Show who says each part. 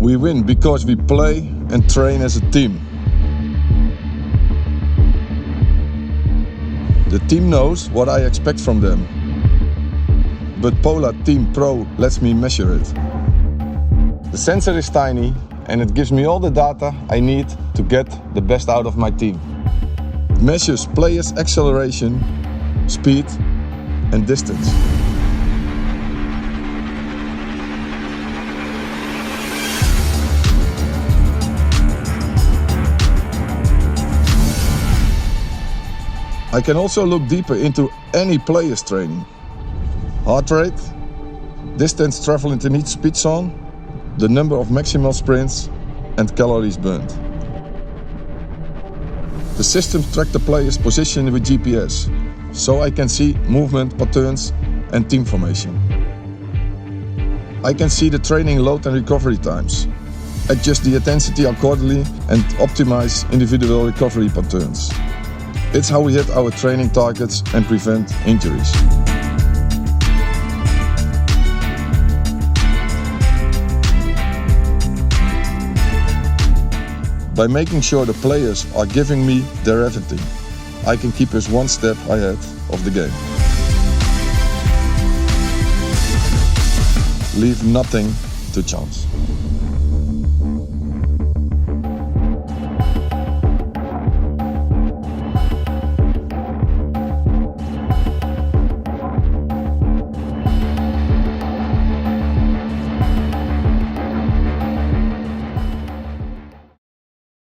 Speaker 1: We win because we play and train as a team. The team knows what I expect from them. But Polar Team Pro lets me measure it. The sensor is tiny and it gives me all the data I need to get the best out of my team. It measures players' acceleration, speed, and distance. I can also look deeper into any player's training. Heart rate, distance traveled in each speed zone, the number of maximal sprints, and calories burned. The system tracks the player's position with GPS, so I can see movement patterns and team formation. I can see the training load and recovery times, adjust the intensity accordingly, and optimize individual recovery patterns. It's how we hit our training targets and prevent injuries. By making sure the players are giving me their everything, I can keep us one step ahead of the game. Leave nothing to chance.